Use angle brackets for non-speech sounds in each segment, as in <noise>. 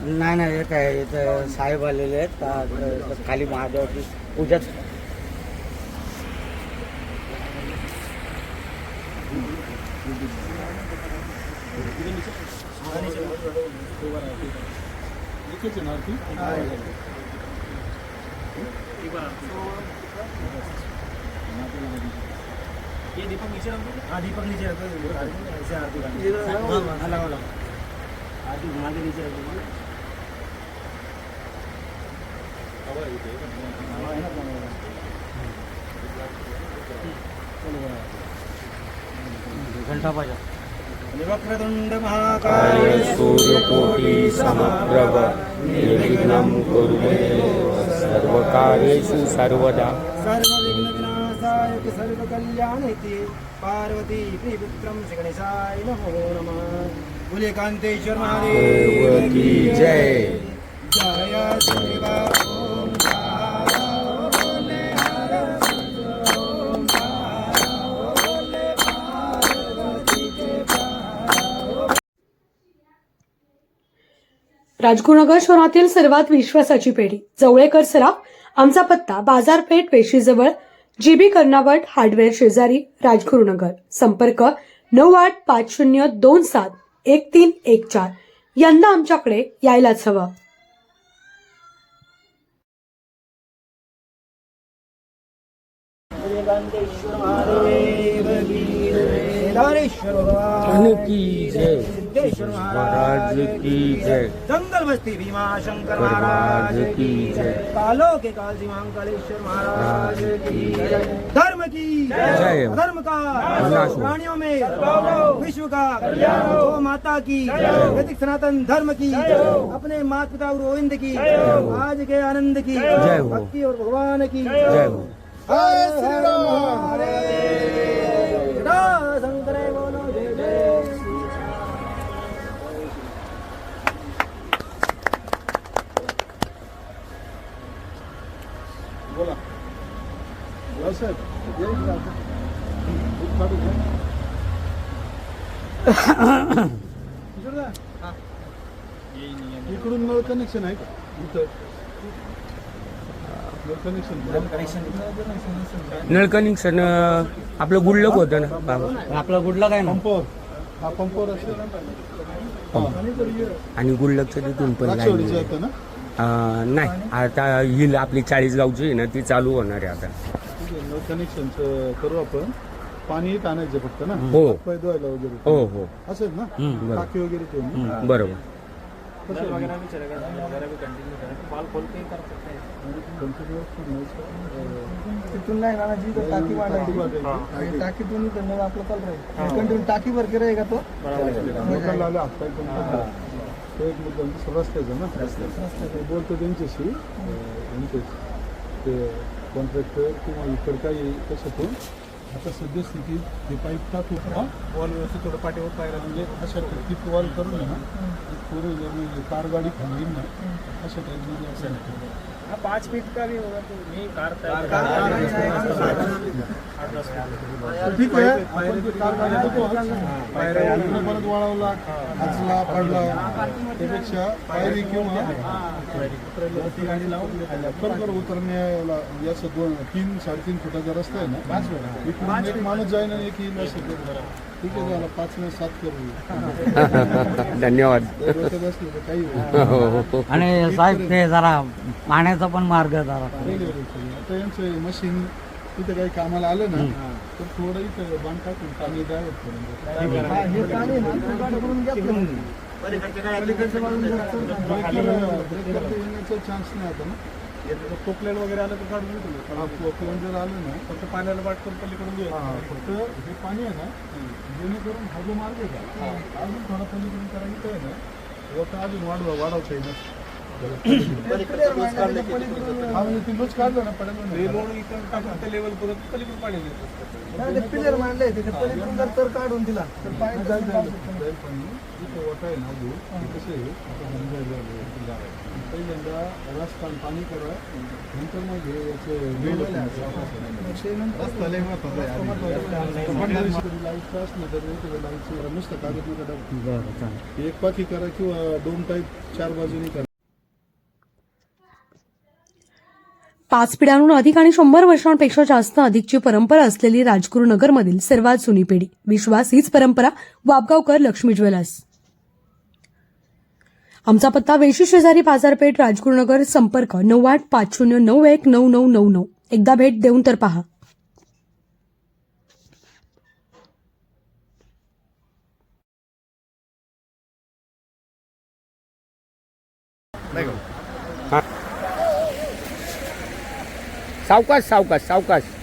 नाही नाही हे काय इथं साहेब आलेले आहेत. आ- खाली महादेवाची पूजा हाँ दीपक नीचे वक्रतुंड महाकाय सूर्यकोटि समप्रभ निर्विघ्नं कुरु सर्वकार्येषु सर्वदा. सर्वविघ्न विनाशाय सर्वकल्याणेति पार्वती प्रियपुत्रं श्रीगणेशाय नमो नमः। बोले कांतेश्वर महादेव। देव की जय जय शिवा राजगुरुनगर शहरातील सर्वात विश्वासाची पेढी. जवळेकर सराफ आमचा पत्ता बाजारपेठ पेशीजवळ जीबी कर्नावट हार्डवेअर शेजारी राजगुरुनगर. संपर्क नऊ आठ पाच शून्य दोन सात एक तीन एक चार. यंदा आमच्याकडे यायलाच हवं. महादेव की जय. सिद्धेश्वर महाराज की जय। जंगल बस्ती भीमा शंकर महाराज की जय। कालो के काल कालेश्वर महाराज की जय। धर्म की जय। धर्म का प्राणियों में। विश्व का। गौ माता की। वैदिक सनातन धर्म की। अपने माता पिता गोविंद की आज के आनंद की। जय। हो। भक्ति और भगवान की। जय। हो हर हर इकडून नळ कनेक्शन आहे का? इथं. नळ कनेक्शन नळ कनेक्शन आपलं गुडलक होतं ना. बाबा. आपला गुडला काय ना. पंपावर हा पंपावर असेल आणि गुडलकचं तिथून पण ना? नाही आता ही आपली चाळीस गावची आहे ना ती चालू होणार आहे आता. आहे कनेक्शनचं करू आपण. पाणी आणायचं फक्त ना. हो. पाय धुवायला वगैरे हो हो. असेल ना? हम्म, बरं. टाकी वगैरे ठेवून. ना? बरोबर. कसं आहे? Continuous नाही. तिथून नाही जी तो टाकी वाढायची. टाकी आणि टाकीतून आपलं चालू राहील. कंटिन्यू टाकी भर के रहेगा तो लोकांना आले हातपाय पण तो एक मुद्दा म्हणजे रस्त्याचा ना. बोलतो त्यांच्याशी अं, ते कॉन्ट्रॅक्टर किंवा इतर काही कशातून आता सद्यस्थितीत हे पाईप टाकू वॉल व्यवस्थित थोडं पाठीवर पायला म्हणजे अशा टिप वॉल करून ना. जर कार गाडी थांबली ना, अशा टाईपमध्ये असं पाँच फीट का भी होगा तो नहीं कार ठीक आहे. आपण ते कार गाडी परत वाळवला हचला पडला. त्यापेक्षा पायरी किंवा ती गाडी लावून खरोखर उतरण्याला असं दोन तीन साडेतीन फुटाचा रस्ता आहे ना? इकडून एक माणूस जाईन आणि एक येईल असं करू. ठीक आहे झाला पाच <laughs> नाही सात करू धन्यवाद. काही. हो. आणि साहेब ते जरा पाण्याचा पण मार्ग जरा. आता यांचं मशीन तिथे काही कामाला आलं ना तर थोडं इथं बांध टाकून पाणी द्यावं चान्स नाही आता ना. पोकलेट वगैरे आलं तर काढून घेतो पोकळून जर आलं ना फक्त पाण्याला वाट करून पलीकडून हा, फक्त हे पाणी आहे ना जेणेकरून हा जो मार्ग आहे का अजून थोडा पलीकडून करायचं आहे ना वरतं अजून वाढवा वाढवता येईल काढलं ना पिलर मांडले तिथे पलीकडून जर तर काढून दिला तर पाणी आहे ना कसं आहे पहिल्यांदा रस्ता पाणी करा नंतर मग हे याचे वेल रस्ता लय लाइट लाईटचं नुसतं कागद एक पाकी करा किंवा दोन टाईप चार बाजूनी करा. पाच पिढ्यांहून अधिक आणि शंभर वर्षांपेक्षा जास्त अधिकची परंपरा असलेली राजगुरुनगरमधील सर्वात जुनी पिढी. विश्वास हीच परंपरा वाबगावकर लक्ष्मी ज्वेलर्स. आमचा पत्ता वेशी शेजारी बाजारपेठ राजगुरुनगर संपर्क नऊ आठ पाच शून्य नऊ एक नऊ नऊ नऊ. नऊ एकदा भेट देऊन तर पहा. Salcas, salcas, salcas.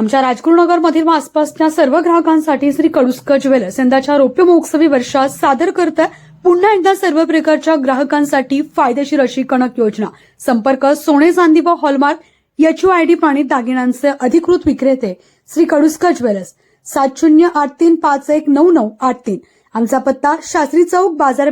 आमच्या राजगुरुनगरमधील व आसपासच्या सर्व ग्राहकांसाठी श्री कडुस्कर ज्वेलर्स यंदाच्या रौप्य महोत्सवी वर्षात सादर करत पुन्हा एकदा सर्व प्रकारच्या ग्राहकांसाठी फायदेशीर अशी कणक योजना. संपर्क सोने चांदी व हॉलमार्क एचयूआयडी पाणी दागिन्यांचे अधिकृत विक्रेते श्री कडुस्कर ज्वेलर्स. सात शून्य आठ तीन पाच एक नऊ नऊ आठ तीन. आमचा पत्ता शास्त्री चौक बाजार